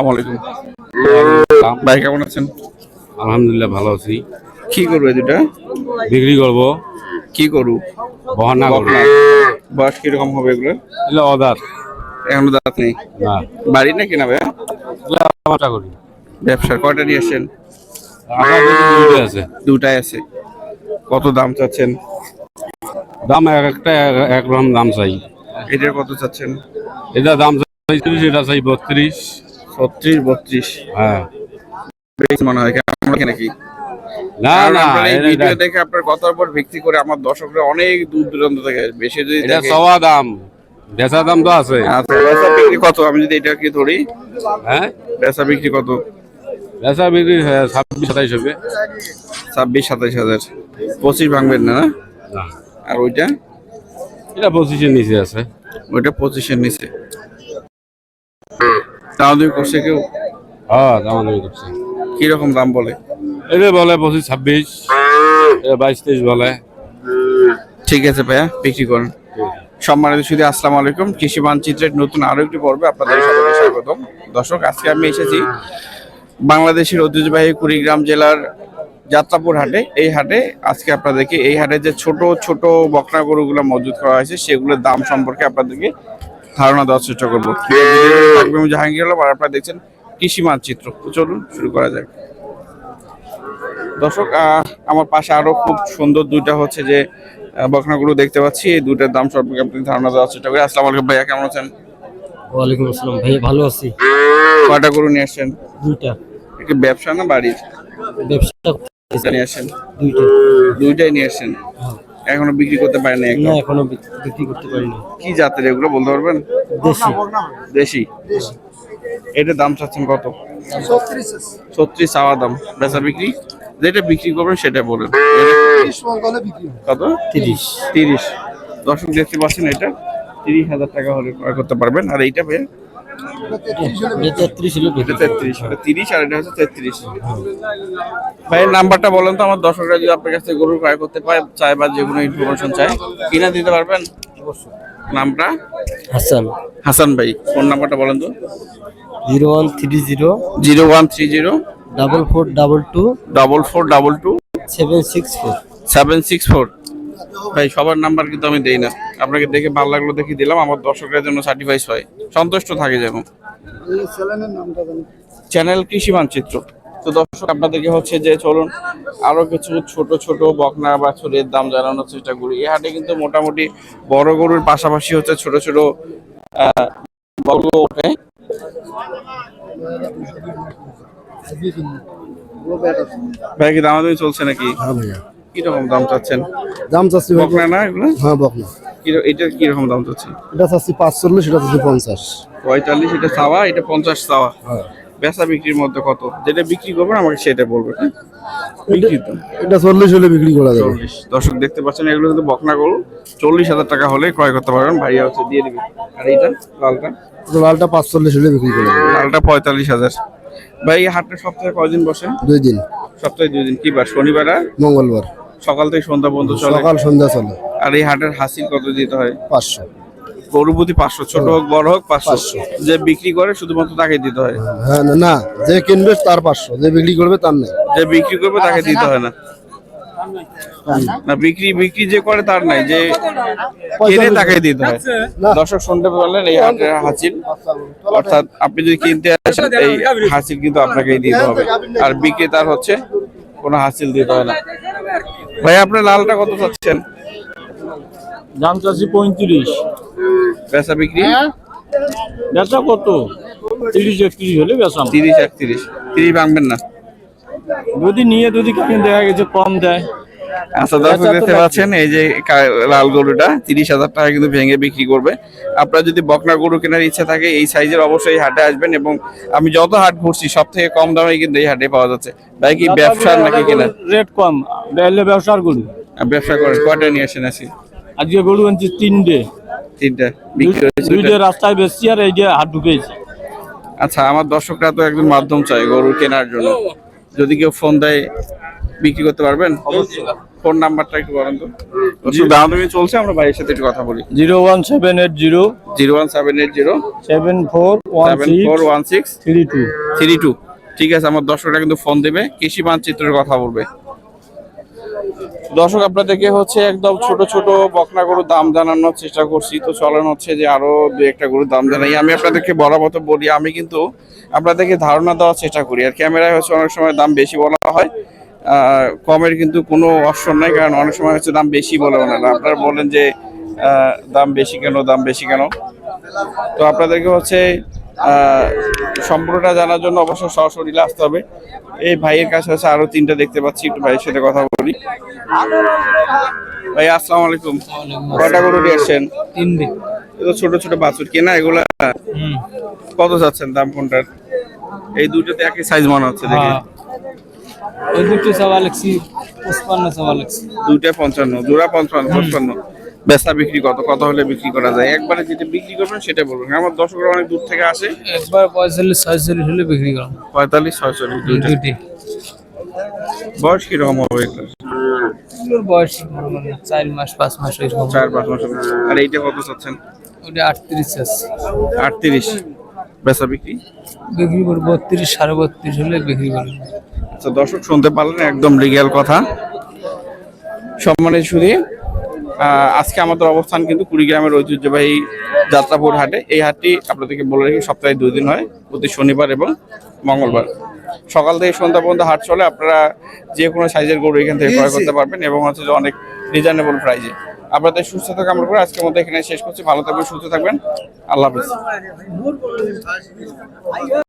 আলাইকুম। ভাই কেমন আছেন? আলহামদুলিল্লাহ ভালো আছি। কি করবে দুটা বিক্রি করব। কি করু? বহনা করব। বয়স কীরকম হবে এগুলো? এগুলো এখনও দাঁত নেই? বাড়ি না কিনা এগুলো করি। ব্যবসার কয়টা নিয়ে আছে। দুটাই আছে। কত দাম চাচ্ছেন? দাম এক একটা এক- এক রকম দাম চাই। এটার কত চাচ্ছেন? এটা দাম চাই এটা চাই বত্রিশ। ছত্রিশ বত্রিশ। হ্যাঁ। মনে হয় লাগে নাকি? না না এই ভিডিও দেখে। আপনার কথার উপর ভিত্তি করে আমার দর্শকরা অনেক দূর দূরান্ত থেকে বেশি যদি এটা সওয়া দাম। বেচা দাম তো আছে। আচ্ছা বেচা বিক্রি কত? আমি যদি এটা কি ধরি? হ্যাঁ? বেচা বিক্রি কত? বেচা বিক্রি হ্যাঁ, ছাব্বিশ সাতাইশ হবে। ছাব্বিশ সাতাইশ হাজার। পঁচিশ ভাঙবেন? না। আর ওইটা? এটা পঁচিশের নিচে আছে। ওইটা পঁচিশের নিচে। দাম দুই করছে কেউ? হ্যাঁ দাম দামি করছে। কীরকম দাম বলে? এটা বলে পঁচিশ ছাব্বিশ। বাইশ তেইশ বলে। ঠিক আছে ভাইয়া বিক্রি করেন। সম্মানিত শুধু আসসালামু আলাইকুম। কৃষি মানচিত্রের নতুন আরও একটি পর্বে আপনাদের সবাইকে স্বাগতম। দর্শক আজকে আমি এসেছি বাংলাদেশের ঐতিহ্যবাহী কুড়িগ্রাম জেলার যাত্রাপুর হাটে। এই হাটে আজকে আপনাদেরকে এই হাটে যে ছোট ছোট বকনা গরুগুলো মজুত করা হয়েছে সেগুলোর দাম সম্পর্কে আপনাদেরকে ধারণা দেওয়ার চেষ্টা করব। থাকবে জাহাঙ্গীর আলম আর আপনারা দেখছেন কৃষি মানচিত্র। চলুন শুরু করা যাক। দর্শক আহ, আমার পাশে আরও খুব সুন্দর দুইটা হচ্ছে যে আহ, বকনাগুলো দেখতে পাচ্ছি। এই দুইটার দাম সম্পর্কে আপনি ধারণা দেওয়ার চেষ্টা করি। আসসালামু আলাইকুম ভাইয়া কেমন আছেন? ওয়ালাইকুম আসসালাম ভাই ভালো আছি। কয়টা গরু নিয়ে আসছেন? দুইটা। একটু ব্যবসা না বাড়ির? ব্যবসা ব্যবসা নিয়ে আসেন দুইটা। দুইটাই নিয়ে আসেন এখনও বিক্রি করতে পারেনি না এখনও বিক্রি করতে পারিনি। কি জাতের এগুলো বলতে পারবেন? দেশি। দেশি? এটার দাম চাচ্ছেন কত? ছত্রিশ চাওয়া দাম। বেচা বিক্রি? যেটা বিক্রি করবেন সেটা বলেন। কত? তিরিশ। তিরিশ। দর্শক দেখতে পাচ্ছেন এটা। তিরিশ হাজার টাকা হলে ক্রয় করতে পারবেন। আর এইটা ভাই ভাইয়ের নাম্বারটা বলেন তো আমার দর্শকরা যদি আপনার কাছ থেকে গরু ক্রয় করতে পারে চায় বা যে কোনো ইনফরমেশন চায় কিনা দিতে পারবেন? নামটা? হাসান। হাসান ভাই ফোন নাম্বারটা বলেন তো। Zero one three zero zero one three zero double four double two double four double two seven six four. Seven six four. ভাই, সবার নাম্বার কিন্তু আমি দেই না। আপনাকে দেখে ভালো লাগল দেখে দিলাম, আমার দর্শকদের জন্য সার্টিফাইস হয়। সন্তুষ্ট থাকে যেন। চ্যানেল কৃষি মানচিত্র। তো দর্শক, আপনাদেরকে হচ্ছে যে চলুন, আরও কিছু ছোট ছোট বকনা বা ছুরির দাম জানানোর চেষ্টা করি। এই হাটে কিন্তু মোটামুটি বড় গরুর পাশাপাশি হচ্ছে ছোট ছোট ওঠে। ভাই, কি দামাদামি চলছে নাকি? হ্যাঁ কীরকম দাম চাচ্ছেন? দাম চাচ্ছি বকনা না এগুলো? হ্যাঁ বকনা। কিরো- এটার কীরকম দাম চাচ্ছেন? এটা চাচ্ছি পাঁচচল্লিশ এটা চাচ্ছি পঞ্চাশ। পঁয়তাল্লিশ এটা চাওয়া এটা পঞ্চাশ চাওয়া। হ্যাঁ। বেচা বিক্রির মধ্যে কত? যেটা বিক্রি করবেন আমাকে সেটা বলবেন হ্যাঁ? এটা চল্লিশ হলে বিক্রি করা যাবে। চল্লিশ। দর্শক দেখতে পাচ্ছেন এগুলো কিন্তু বকনা গরু। চল্লিশ হাজার টাকা হলে ক্রয় করতে পারবেন। ভাইয়া হচ্ছে দিয়ে দিবে। আর এইটা লালটা? লালটা পাঁচচল্লিশ হলে বিক্রি করা যাবে। লালটা পঁয়তাল্লিশ হাজার। ভাই হাটটা সপ্তাহে কয়দিন বসে? দুই দিন। সপ্তাহে দুই দিন। কি বার? শনিবার আর? মঙ্গলবার। সকাল থেকে সন্ধ্যা পর্যন্ত চলে। সকাল সন্ধ্যা চলে। আর এই হাটের হাসিল কত দিতে হয়? পাঁচশো। গরু প্রতি পাঁচশো ছোট হোক বড় হোক পাঁচশো। যে বিক্রি করে শুধুমাত্র তাকে দিতে হয়? হ্যাঁ না, না যে কিনবে তার পাঁচশো যে বিক্রি করবে তার নেই। যে বিক্রি করবে তাকে দিতে হয় না। না বিক্রি বিক্রি যে করে তার নাই যে কিনে তাকে দিতে হয়। দর্শক শুনতে পারলেন এই হাটের হাসিল। অর্থাৎ আপনি যদি কিনতে আসেন এই হাসিল কিন্তু আপনাকেই দিতে হবে। আর বিক্রেতার হচ্ছে কোনো হাসিল দিতে হয় না। ভাই আপনার লালটা কত চাচ্ছেন? দাম চাচ্ছি পঁয়ত্রিশ। বেচা বিক্রি? বেচা কত? তিরিশ একত্রিশ হলে বেচা তিরিশ একত্রিশ। তিরিশ ভাঙবেন না। যদি নিয়ে যদি কাকে দেখা গেছে কম দেয়। আচ্ছা দর্শক দেখতে পাচ্ছেন এই যে লাল গরুটা তিরিশ হাজার টাকা কিন্তু ভেঙে বিক্রি করবে। আপনার যদি বকনা গরু কেনার ইচ্ছা থাকে এই সাইজের অবশ্যই এই হাটে আসবেন এবং আমি যত হাট ঘুরছি সব থেকে কম দামে কিন্তু এই হাটে পাওয়া যাচ্ছে। ভাই কি ব্যবসার নাকি কেনা? রেট কম ব্যবসার গরু। ব্যবসা করেন কয়টা নিয়ে আসেন আসি আজকে গরু আনছি তিনটে। তিনটা বিক্রি হয়েছে দুইটা রাস্তায় বেশি আর এই যে হাত ঢুকেছি। আচ্ছা আমার দর্শকরা তো একজন মাধ্যম চাই গরু কেনার জন্য। যদি কেউ ফোন দেয় বিক্রি করতে পারবেন? ফোন নাম্বারটা একটু বলেন তো। দর্শক দামাদামি চলছে আমরা ভাইয়ের সাথে একটু কথা বলি। Zero one seven eight zero zero one seven eight zero seven four seven four one six three two. Three two. ঠিক আছে আমার দর্শকরা কিন্তু ফোন দেবে কৃষি মানচিত্রের কথা বলবে। দর্শক আপনাদেরকে হচ্ছে একদম ছোট ছোট বকনা গরুর দাম জানানোর চেষ্টা করছি। তো চলন হচ্ছে যে আরও দু একটা গরুর দাম জানাই। আমি আপনাদেরকে বলার মতো বলি আমি কিন্তু আপনাদেরকে ধারণা দেওয়ার চেষ্টা করি। আর ক্যামেরায় হচ্ছে অনেক সময় দাম বেশি বলা হয়। কমের কিন্তু কোনো অপশন নাই কারণ অনেক সময় হচ্ছে দাম বেশি বলে ওনারা আপনারা বলেন যে দাম বেশি কেন দাম বেশি কেন? তো আপনাদেরকে হচ্ছে সম্পূর্ণটা জানার জন্য অবশ্যই সরাসরি আসতে হবে। এই ভাইয়ের কাছে হচ্ছে আরও তিনটা দেখতে পাচ্ছি একটু ভাইয়ের সাথে কথা বলি। ভাই আসসালামু আলাইকুম। কয়টা গরু নিয়ে আসছেন? তিন দিন এগুলো ছোট ছোট বাছুর কেনা এগুলা? কত যাচ্ছেন দাম কোনটার? এই দুটোতে একই সাইজ মনে হচ্ছে দেখে। ওই দুটো চাওয়া লিখছি পঁচপান্ন চাওয়া লিখছি দুইটা পঞ্চান্ন দুরা পঞ্চান্ন পঞ্চান্ন বেচা বিক্রি কত কত হলে বিক্রি করা যায়? একবারে যেটা বিক্রি করবেন সেটা বলবেন। আমার দর্শকরা অনেক দূর থেকে আসে। একবার পঁয়তাল্লিশ ছয়চল্লিশ হলে বিক্রি করলাম পঁয়তাল্লিশ ছয়চল্লিশ দুটি বয়স কীরকম হবে এগুলো? এগুলোর বয়স চার মাস পাঁচ মাস চার পাঁচ মাস আর এইটা কত চাচ্ছেন? ওটা আটত্রিশ আছে আটত্রিশ। বেচা বিক্রি? বিক্রি করে বত্রিশ সাড়ে বত্রিশ হলে বিক্রি করলাম আচ্ছা দর্শক শুনতে পারলেন একদম লিগ্যাল কথা। সম্মানের শুধু আজকে আমাদের অবস্থান কিন্তু কুড়িগ্রামের ঐতিহ্যবাহী যাত্রাপুর হাটে। এই হাটটি আপনাদেরকে বলে রাখি সপ্তাহে দুই দিন হয় প্রতি শনিবার এবং মঙ্গলবার। সকাল থেকে সন্ধ্যা পর্যন্ত হাট চলে আপনারা যে কোনো সাইজের গরু এখান থেকে ক্রয় করতে পারবেন এবং হচ্ছে যে অনেক রিজনেবল প্রাইজে আপনাদের সুস্থতা কামনা করে আজকের মধ্যে এখানে শেষ করছি। ভালো থাকবেন, সুস্থ থাকবেন। আল্লাহ হাফিজ।